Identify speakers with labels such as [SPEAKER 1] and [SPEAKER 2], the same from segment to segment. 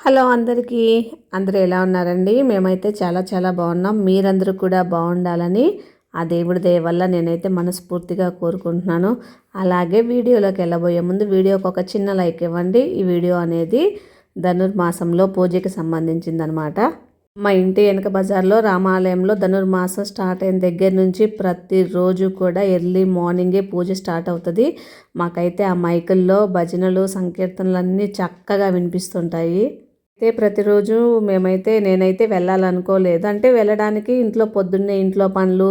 [SPEAKER 1] Hello అందరికీ. అందరూ ఎలా ఉన్నారండి? మేమైతే చాలా చాలా బాగున్నాం. మీరందరూ కూడా బాగుండాలని ఆ దేవుడి దయ వల్ల నేనైతే మనస్ఫూర్తిగా కోరుకుంటున్నాను. అలాగే వీడియోలోకి వెళ్ళబోయే ముందు వీడియోకి ఒక చిన్న లైక్ ఇవ్వండి. ఈ వీడియో అనేది ధనుర్మాసంలో పూజకి సంబంధించిందనమాట. మా ఇంటి వెనక బజార్లో రామాలయంలో ధనుర్మాసం స్టార్ట్ అయిన దగ్గర నుంచి ప్రతిరోజు కూడా ఎర్లీ మార్నింగే పూజ స్టార్ట్ అవుతుంది. మాకైతే ఆ మైకుల్లో భజనలు సంకీర్తనలు అన్నీ చక్కగా వినిపిస్తుంటాయి. అయితే ప్రతిరోజు మేమైతే నేనైతే వెళ్ళాలనుకోలేదు. అంటే వెళ్ళడానికి ఇంట్లో పొద్దున్నే ఇంట్లో పనులు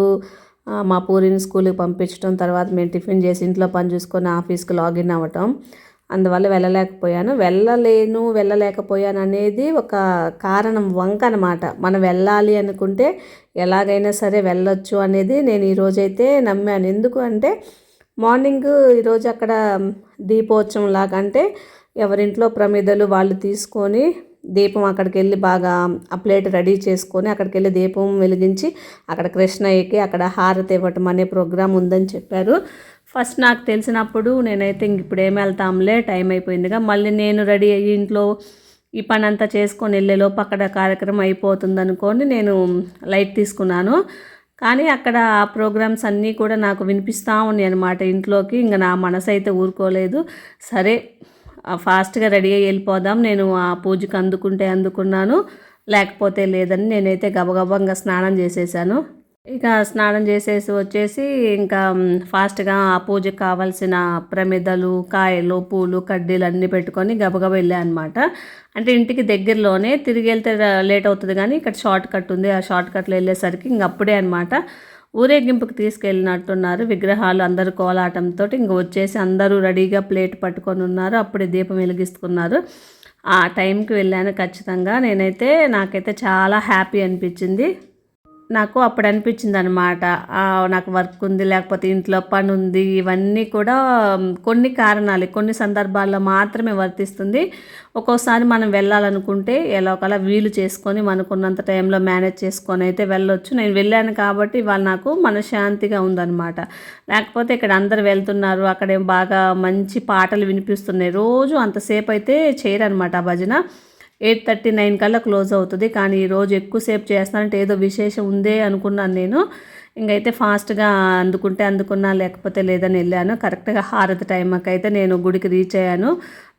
[SPEAKER 1] మా పూరిని స్కూల్కి పంపించడం తర్వాత మేము టిఫిన్ చేసి ఇంట్లో పని చూసుకొని ఆఫీస్కి లాగిన్ అవ్వటం అందువల్ల వెళ్ళలేకపోయాను. వెళ్ళలేను వెళ్ళలేకపోయాను అనేది ఒక కారణం వంక అనమాట మనం వెళ్ళాలి అనుకుంటే ఎలాగైనా సరే వెళ్ళొచ్చు అనేది నేను ఈరోజైతే నమ్మాను. ఎందుకు అంటే మార్నింగ్ ఈరోజు అక్కడ దీపోత్సవం లాగా అంటే ఎవరింట్లో ప్రమిదలు వాళ్ళు తీసుకొని దీపం అక్కడికి వెళ్ళి బాగా ఆ ప్లేట్ రెడీ చేసుకొని అక్కడికి వెళ్ళి దీపం వెలిగించి అక్కడ కృష్ణయ్యకి అక్కడ హారతి ఇవ్వటం అనే ప్రోగ్రాం ఉందని చెప్పారు. ఫస్ట్ నాకు తెలిసినప్పుడు నేనైతే ఇంక ఇప్పుడు ఏమి వెళ్తాంలే టైం అయిపోయిందిగా. మళ్ళీ నేను రెడీ అయ్యి ఇంట్లో ఈ పని అంతా చేసుకొని వెళ్ళేలోపు అక్కడ కార్యక్రమం అయిపోతుంది అనుకోని నేను లైట్ తీసుకున్నాను. కానీ అక్కడ ఆ ప్రోగ్రామ్స్ అన్నీ కూడా నాకు వినిపిస్తూ ఉన్నాయి అనమాట ఇంట్లోకి. ఇంకా నా మనసు అయితే ఊరుకోలేదు. సరే ఫాస్ట్గా రెడీ అయ్యి వెళ్ళిపోదాం. నేను ఆ పూజకి అందుకుంటే అందుకున్నాను. లేకపోతే లేదని నేనైతే గబగబంగా స్నానం చేసేసాను. ఇక స్నానం చేసేసి వచ్చేసి ఇంకా ఫాస్ట్గా ఆ పూజకు కావాల్సిన ప్రమిదలు కాయలు పూలు కడ్డీలు అన్నీ పెట్టుకొని గబగబ వెళ్ళా అనమాట అంటే ఇంటికి దగ్గరలోనే తిరిగి వెళ్తే లేట్ అవుతుంది కానీ ఇక్కడ షార్ట్ కట్ ఉంది. ఆ షార్ట్ కట్లో వెళ్ళేసరికి ఇంక అప్పుడే అనమాట ఊరేగింపుకి తీసుకెళ్ళినట్టున్నారు. విగ్రహాలు అందరు కోలాటంతో ఇంక వచ్చేసి అందరూ రెడీగా ప్లేట్ పట్టుకొని ఉన్నారు. అప్పుడే దీపం వెలిగిస్తున్నారు. ఆ టైంకి వెళ్ళాను ఖచ్చితంగా. నేనైతే నాకైతే చాలా హ్యాపీ అనిపించింది. నాకు అప్పుడు అనిపించింది అనమాట నాకు వర్క్ ఉంది లేకపోతే ఇంట్లో పని ఉంది ఇవన్నీ కూడా కొన్ని కారణాలు కొన్ని సందర్భాల్లో మాత్రమే వర్తిస్తుంది. ఒక్కోసారి మనం వెళ్ళాలనుకుంటే ఎలా ఒకలా వీలు చేసుకొని మనకున్నంత టైంలో మేనేజ్ చేసుకొని అయితే వెళ్ళొచ్చు. నేను వెళ్ళాను కాబట్టి వాళ్ళు నాకు మనశ్శాంతిగా ఉందన్నమాట. లేకపోతే ఇక్కడ అందరు వెళ్తున్నారు అక్కడ బాగా మంచి పాటలు వినిపిస్తున్నాయి. రోజు అంతసేపు అయితే చేయరనమాట ఆ భజన. ఎయిట్ థర్టీ నైన్ కల్లా క్లోజ్ అవుతుంది. కానీ ఈరోజు ఎక్కువసేపు చేస్తానంటే ఏదో విశేషం ఉందే అనుకున్నాను నేను. ఇంకైతే ఫాస్ట్గా అందుకుంటే అందుకున్నా లేకపోతే లేదని వెళ్ళాను. కరెక్ట్గా హారతి టైంకి అయితే నేను గుడికి రీచ్ అయ్యాను.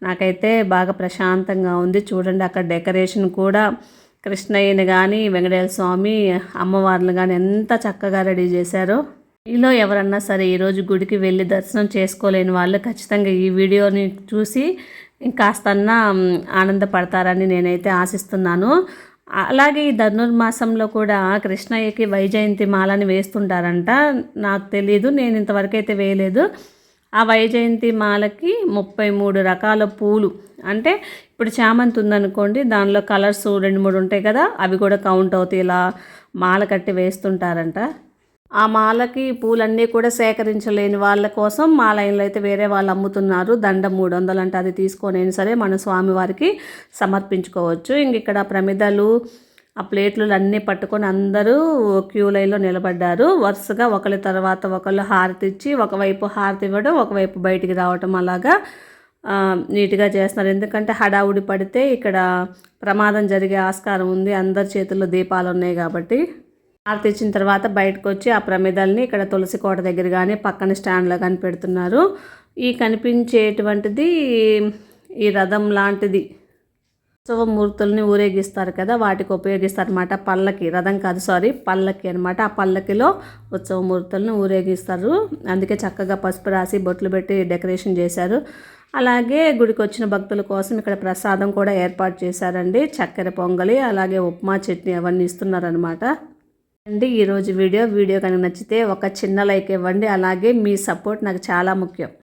[SPEAKER 1] నాకైతే బాగా ప్రశాంతంగా ఉంది. చూడండి అక్కడ డెకరేషన్ కూడా కృష్ణయ్యని కానీ వెంకటేశ్వర స్వామి అమ్మవార్లు కానీ ఎంత చక్కగా రెడీ చేశారో. మీలో ఎవరన్నా సరే ఈరోజు గుడికి వెళ్ళి దర్శనం చేసుకోలేని వాళ్ళు ఖచ్చితంగా ఈ వీడియోని చూసి కాస్తన్నా ఆనందపడతారని నేనైతే ఆశిస్తున్నాను. అలాగే ఈ ధనుర్మాసంలో కూడా కృష్ణయ్యకి వైజయంతి మాలని వేస్తుంటారంట. నాకు తెలీదు నేను ఇంతవరకు అయితే వేయలేదు. ఆ వైజయంతి మాలకి ముప్పై మూడు రకాల పూలు. అంటే ఇప్పుడు చామంతి ఉందనుకోండి దానిలో కలర్స్ రెండు మూడు ఉంటాయి కదా అవి కూడా కౌంట్ అవుతాయి ఇలా మాల కట్టి వేస్తుంటారంట. ఆ మాలకి పూలన్నీ కూడా సేకరించలేని వాళ్ళ కోసం మా లైన్లో అయితే వేరే వాళ్ళు అమ్ముతున్నారు. దండ మూడు వందలు అంటే అది తీసుకొని సరే మన స్వామివారికి సమర్పించుకోవచ్చు. ఇంక ఇక్కడ ప్రమిదలు ఆ ప్లేట్లు అన్నీ పట్టుకొని అందరూ క్యూ లైన్లో నిలబడ్డారు. వరుసగా ఒకరి తర్వాత ఒకళ్ళు హారతి ఇచ్చి ఒకవైపు హారతి ఇవ్వడం ఒకవైపు బయటికి రావటం అలాగా నీట్గా చేస్తున్నారు. ఎందుకంటే హడావుడి పడితే ఇక్కడ ప్రమాదం జరిగే ఆస్కారం ఉంది. అందరి చేతుల్లో దీపాలు ఉన్నాయి కాబట్టి. హారతి ఇచ్చిన తర్వాత బయటకు వచ్చి ఆ ప్రమిదల్ని ఇక్కడ తులసి కోట దగ్గర కానీ పక్కన స్టాండ్లో కానీ పెడుతున్నారు ఈ కనిపించేటువంటిది ఈ రథం లాంటిది. ఉత్సవ మూర్తుల్ని ఊరేగిస్తారు కదా వాటికి ఉపయోగిస్తారు అనమాట పల్లకి. రథం కాదు సారీ పల్లకి అనమాట ఆ పల్లకిలో ఉత్సవమూర్తులను ఊరేగిస్తారు. అందుకే చక్కగా పసుపు రాసి బొట్లు పెట్టి డెకరేషన్ చేశారు. అలాగే గుడికి వచ్చిన భక్తుల కోసం ఇక్కడ ప్రసాదం కూడా ఏర్పాటు చేశారండి. చక్కెర పొంగలి అలాగే ఉప్మా చట్నీ అవన్నీ ఇస్తున్నారనమాట అండి. ఈరోజు వీడియో వీడియో కనుక నచ్చితే ఒక చిన్న లైక్ ఇవ్వండి. అలాగే మీ సపోర్ట్ నాకు చాలా ముఖ్యం.